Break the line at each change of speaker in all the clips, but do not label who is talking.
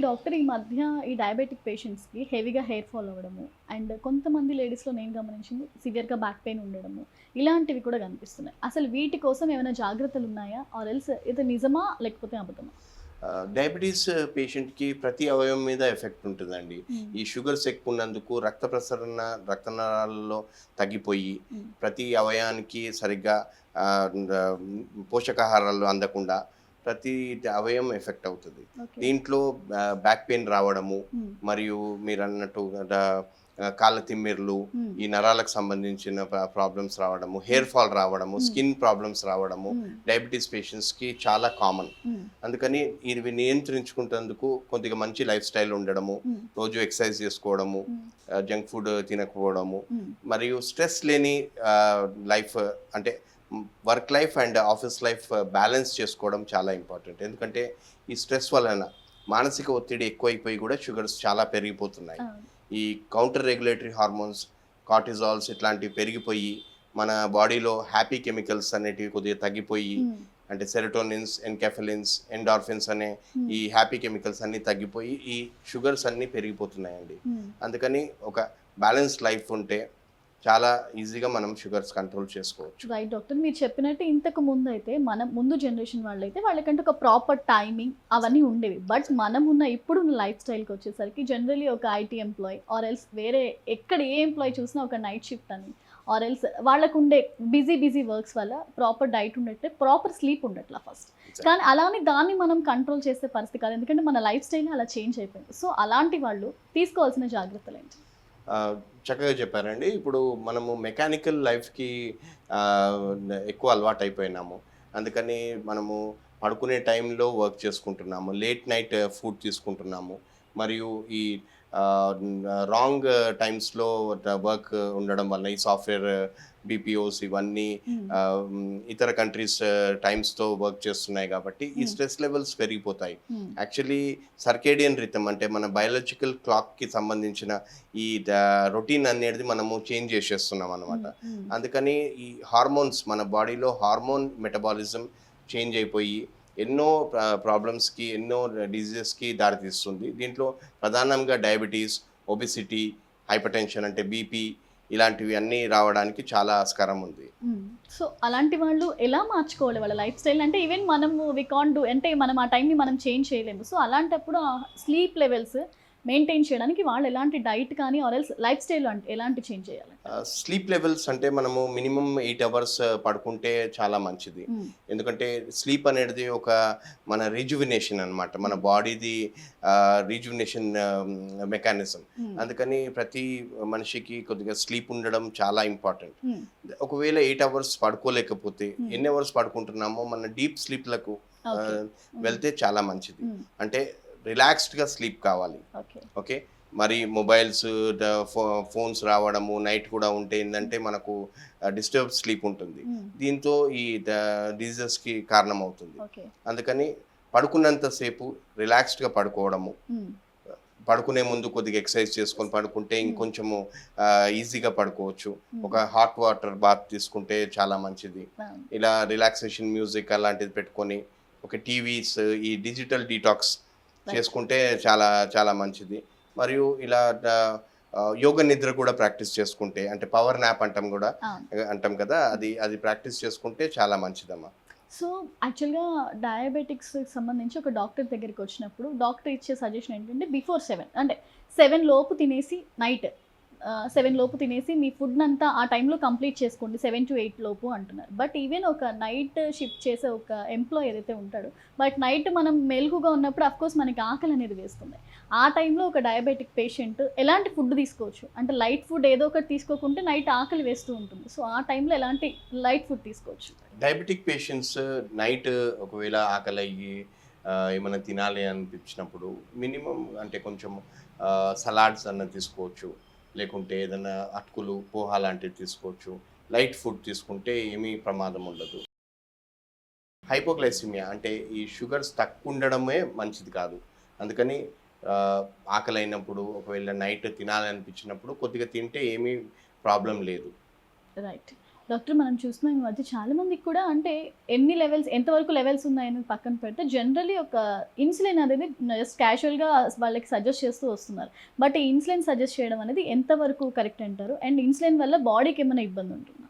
Doctor ఈ మధ్య ఈ డయాబెటిక్ పేషెంట్స్కి హెవీగా హెయిర్ ఫాల్ అవ్వడము అండ్ కొంతమంది లేడీస్లో నేను గమనించింది సివియర్గా బ్యాక్ పెయిన్ ఉండడము. ఇలాంటివి కూడా కనిపిస్తున్నాయి. అసలు వీటి కోసం ఏమైనా జాగ్రత్తలు ఉన్నాయా? ఆర్ ఎల్స్ ఇది నిజమా? లేకపోతే అబద్ధమా?
డయాబెటీస్ పేషెంట్కి ప్రతి అవయవం మీద ఎఫెక్ట్ ఉంటుందండి. ఈ షుగర్స్ ఎక్కువ ఉన్నందుకు రక్త ప్రసరణ రక్తనాళాలలో తగ్గిపోయి
Mm.
ప్రతి అవయవానికి సరిగ్గా పోషకాహారాలు అందకుండా ప్రతి అవయవం ఎఫెక్ట్ అవుతుంది. దీంట్లో బ్యాక్ పెయిన్ రావడము మరియు మీరు అన్నట్టు కాళ్ళ తిమ్మిర్లు ఈ నరాలకు సంబంధించిన ప్రాబ్లమ్స్ రావడము హెయిర్ ఫాల్ రావడము. స్కిన్ ప్రాబ్లమ్స్ రావడము డయాబెటీస్ పేషెంట్స్కి చాలా కామన్. అందుకని ఇవి నియంత్రించుకుంటేందుకు కొద్దిగా మంచి లైఫ్ స్టైల్ ఉండడము రోజు ఎక్సర్సైజ్ చేసుకోవడము జంక్ ఫుడ్ తినకపోవడము మరియు స్ట్రెస్ లేని లైఫ్ అంటే work life and office life balance చేసుకోవడం చాలా ఇంపార్టెంట్. ఎందుకంటే ఈ స్ట్రెస్ వలన మానసిక ఒత్తిడి ఎక్కువైపోయి కూడా షుగర్స్ చాలా పెరిగిపోతున్నాయి. ఈ కౌంటర్ రెగ్యులేటరీ హార్మోన్స్ కార్టిజాల్స్ ఇట్లాంటివి పెరిగిపోయి మన బాడీలో హ్యాపీ కెమికల్స్ అనేటివి కొద్దిగా తగ్గిపోయి అంటే సెరటోనిన్స్ ఎన్కెఫలిన్స్ ఎండార్ఫిన్స్ అనే ఈ హ్యాపీ కెమికల్స్ అన్ని తగ్గిపోయి ఈ షుగర్స్ అన్ని పెరిగిపోతున్నాయండి. అందుకని ఒక బ్యాలెన్స్ లైఫ్ ఉంటే చాలా ఈజీగా మనం షుగర్స్ కంట్రోల్ చేసుకోవచ్చు.
రైట్ డాక్టర్ మీరు చెప్పినట్టు ఇంతకు ముందు అయితే మనం ముందు జనరేషన్ వాళ్ళైతే వాళ్ళకంటే ఒక ప్రాపర్ టైమింగ్ అవన్నీ ఉండేవి. బట్ మనం ఉన్న ఇప్పుడున్న లైఫ్ స్టైల్కి వచ్చేసరికి జనరలీ ఒక ఐటీ ఎంప్లాయ్ ఆర్ ఎల్స్ వేరే ఎక్కడ ఏ ఎంప్లాయ్ చూసినా ఒక నైట్ షిఫ్ట్ అని ఆర్ ఎల్స్ వాళ్ళకు ఉండే బిజీ బిజీ వర్క్స్ వల్ల ప్రాపర్ డైట్ ఉండట్లే ప్రాపర్ స్లీప్ ఉండట్లా ఫస్ట్ కానీ అలానే దాన్ని మనం కంట్రోల్ చేసే పరిస్థితి కాదు. ఎందుకంటే మన లైఫ్ స్టైల్ అలా చేంజ్ అయిపోయింది. సో అలాంటి వాళ్ళు తీసుకోవాల్సిన జాగ్రత్తలు ఏంటి?
చక్కగా చెప్పారండి. ఇప్పుడు మనము మెకానికల్ లైఫ్కి ఎక్కువ అలవాటు అయిపోయినాము అందుకని మనము పడుకునే టైంలో వర్క్ చేసుకుంటున్నాము. లేట్ నైట్ ఫుడ్ తీసుకుంటున్నాము. మరియు ఈ రాంగ్ టైమ్స్లో వర్క్ ఉండడం వల్ల ఈ సాఫ్ట్వేర్ బీపీఓస్ ఇవన్నీ మ్, ఇతర కంట్రీస్ టైమ్స్తో వర్క్ చేస్తున్నాయి కాబట్టి ఈ
Hmm.
స్ట్రెస్ లెవెల్స్ పెరిగిపోతాయి
Hmm.
యాక్చువల్లీ సర్కేడియన్ రిథమ్ అంటే మన బయాలజికల్ క్లాక్కి సంబంధించిన ఈ రొటీన్ అనేది మనము చేంజ్ చేసేస్తున్నాం అనమాట
Hmm.
అందుకని ఈ హార్మోన్స్ మన బాడీలో హార్మోన్ మెటబాలిజం చేంజ్ అయిపోయి ఎన్నో ప్రాబ్లమ్స్కి ఎన్నో డిజీజెస్కి దారితీస్తుంది. దీంట్లో ప్రధానంగా డయాబెటీస్ ఒబిసిటీ హైపర్ టెన్షన్ అంటే బీపీ ఇలాంటివి అన్నీ రావడానికి చాలా ఆస్కారం ఉంది.
సో అలాంటి వాళ్ళు ఎలా మార్చుకోవాలి వాళ్ళ లైఫ్ స్టైల్ అంటే ఈవెన్ మనము వి కాన్ డూ అంటే మనం ఆ టైంని మనం చేంజ్ చేయలేము. సో అలాంటప్పుడు స్లీప్ లెవెల్స్ మెయింటైన్ చేయడానికి వాళ్ళు ఎలాంటి డైట్ కానీ ఆర్ ఎల్స్ లైఫ్ స్టైల్ అంటే ఎలాంటి చేంజ్ చేయాలి?
స్లీప్ లెవెల్స్ అంటే మనము మినిమం ఎయిట్ అవర్స్ పడుకుంటే చాలా మంచిది. ఎందుకంటే స్లీప్ అనేది ఒక మన రిజువినేషన్ అన్నమాట. మన బాడీది రిజువినేషన్ మెకానిజం. అందుకని ప్రతి మనిషికి కొద్దిగా స్లీప్ ఉండడం చాలా ఇంపార్టెంట్. ఒకవేళ ఎయిట్ అవర్స్ పడుకోలేకపోతే. ఎన్ని అవర్స్ పడుకుంటున్నామో మన డీప్ స్లీప్లకు వెళ్తే చాలా మంచిది. అంటే రిలాక్స్డ్గా స్లీప్ కావాలి.
ఓకే.
మరి మొబైల్స్ ఫోన్స్ రావడము నైట్ కూడా ఉంటే ఏంటంటే మనకు డిస్టర్బ్ స్లీప్ ఉంటుంది. దీంతో ఈ డిజీజెస్కి కారణం అవుతుంది అందుకని పడుకున్నంతసేపు రిలాక్స్డ్గా పడుకోవడము. పడుకునే ముందు కొద్దిగా ఎక్సర్సైజ్ చేసుకొని పడుకుంటే ఇంకొంచెము ఈజీగా పడుకోవచ్చు. ఒక హాట్ వాటర్ బాత్ తీసుకుంటే చాలా మంచిది. ఇలా రిలాక్సేషన్ మ్యూజిక్ అలాంటిది పెట్టుకొని ఒక టీవీస్ ఈ డిజిటల్ డీటాక్స్ చేసుకుంటే చాలా చాలా మంచిది. మరియు ఇలా యోగ నిద్ర కూడా ప్రాక్టీస్ చేసుకుంటే అంటే పవర్ నాప్ అంటాం కూడా అంటాం కదా అది అది ప్రాక్టీస్ చేసుకుంటే చాలా మంచిదమ్మా.
సో యాక్చువల్గా డయాబెటిక్స్ సంబంధించి ఒక డాక్టర్ దగ్గరికి వచ్చినప్పుడు డాక్టర్ ఇచ్చే సజెషన్ ఏంటంటే బిఫోర్ సెవెన్ అంటే సెవెన్ లోపు తినేసి నైట్ సెవెన్ లోపు తినేసి మీ ఫుడ్ అంతా ఆ టైంలో కంప్లీట్ చేసుకోండి. సెవెన్ టు ఎయిట్ లోపు అంటున్నారు. బట్ ఈవెన్ ఒక నైట్ షిఫ్ట్ చేసే ఒక ఎంప్లాయ్ ఏదైతే ఉంటాడో బట్ నైట్ మనం మెలుగుగా ఉన్నప్పుడు అఫ్కోర్స్ మనకి ఆకలి అనేది వేస్తుంది. ఆ టైంలో ఒక డయాబెటిక్ పేషెంట్ ఎలాంటి ఫుడ్ తీసుకోవచ్చు? అంటే లైట్ ఫుడ్ ఏదో ఒకటి తీసుకోకుంటే నైట్ ఆకలి వేస్తూ ఉంటుంది. సో ఆ టైంలో ఎలాంటి లైట్ ఫుడ్ తీసుకోవచ్చు?
డయాబెటిక్ పేషెంట్స్ నైట్ ఒకవేళ ఆకలి అయ్యి ఏమైనా తినాలి అనిపించినప్పుడు మినిమం అంటే కొంచెం సలాడ్స్ అన్న తీసుకోవచ్చు. లేకుంటే ఏదైనా అటుకులు పోహా లాంటివి తీసుకోవచ్చు. లైట్ ఫుడ్ తీసుకుంటే ఏమీ ప్రమాదం ఉండదు. హైపోగ్లైసిమియా అంటే ఈ షుగర్ స్టక్ ఉండడమే మంచిది కాదు. అందుకని ఆకలి అయినప్పుడు ఒకవేళ నైట్ తినాలనిపించినప్పుడు కొద్దిగా తింటే ఏమీ ప్రాబ్లం లేదు.
రైట్. డాక్టర్ మనం చూస్తున్నాం ఈ మధ్య చాలా మందికి కూడా అంటే ఎన్ని లెవెల్స్ ఎంతవరకు లెవెల్స్ ఉన్నాయని పక్కన పెడితే జనరలీ ఒక ఇన్సులిన్ అనేది జస్ట్ క్యాషువల్గా వాళ్ళకి సజెస్ట్ చేస్తూ వస్తున్నారు. బట్ ఈ ఇన్సులిన్ సజెస్ట్ చేయడం అనేది ఎంతవరకు కరెక్ట్ అంటారు? అండ్ ఇన్సులిన్ వల్ల బాడీకి ఏమైనా ఇబ్బంది ఉంటుందా?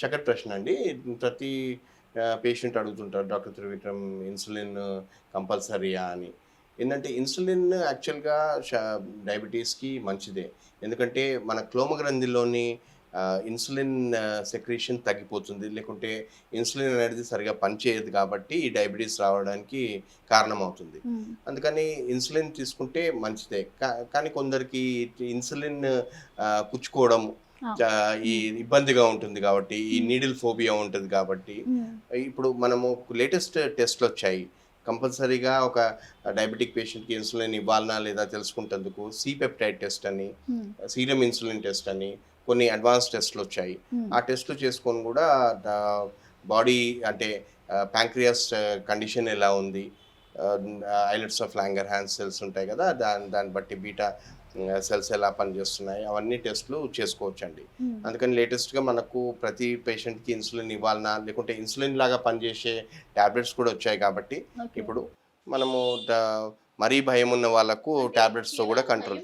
చక్కటి ప్రశ్న అండి. ప్రతి పేషెంట్ అడుగుతుంటారు డాక్టర్ త్రివిక్రమ్ ఇన్సులిన్ కంపల్సరీయా అని. ఏంటంటే ఇన్సులిన్ యాక్చువల్గా డయాబెటీస్కి మంచిదే. ఎందుకంటే మన క్లోమగ్రంథిలోని ఇన్సులిన్ సెక్రీషన్ తగ్గిపోతుంది. లేకుంటే ఇన్సులిన్ అనేది సరిగా పనిచేయదు కాబట్టి ఈ డయాబెటీస్ రావడానికి కారణమవుతుంది. అందుకని ఇన్సులిన్ తీసుకుంటే మంచిదే. కా- కానీ కొందరికి ఇన్సులిన్ పుచ్చుకోవడం ఈ ఇబ్బందిగా ఉంటుంది కాబట్టి ఈ నీడిల్ ఫోబియా ఉంటుంది కాబట్టి ఇప్పుడు మనము లేటెస్ట్ టెస్ట్లు వచ్చాయి. కంపల్సరీగా ఒక డయాబెటిక్ పేషెంట్కి ఇన్సులిన్ ఇవ్వాలనా లేదా తెలుసుకుంటేందుకు సి పెప్టైడ్ టెస్ట్ అని సీరం ఇన్సులిన్ టెస్ట్ అని కొన్ని అడ్వాన్స్ టెస్ట్లు వచ్చాయి. ఆ టెస్ట్లు చేసుకొని కూడా బాడీ అంటే ప్యాంక్రియాస్ కండిషన్ ఎలా ఉంది? Islets of Langerhans cells ఉంటాయి కదా దాని దాన్ని బట్టి బీటా సెల్స్ ఎలా పనిచేస్తున్నాయి? అవన్నీ టెస్ట్లు చేసుకోవచ్చండి. అందుకని లేటెస్ట్గా మనకు ప్రతి పేషెంట్కి ఇన్సులిన్ ఇవ్వాలన్నా లేకుంటే ఇన్సులిన్ లాగా పనిచేసే ట్యాబ్లెట్స్ కూడా వచ్చాయి కాబట్టి ఇప్పుడు మనము మరీ భయం ఉన్న వాళ్ళకు ట్యాబ్లెట్స్తో కూడా కంట్రోల్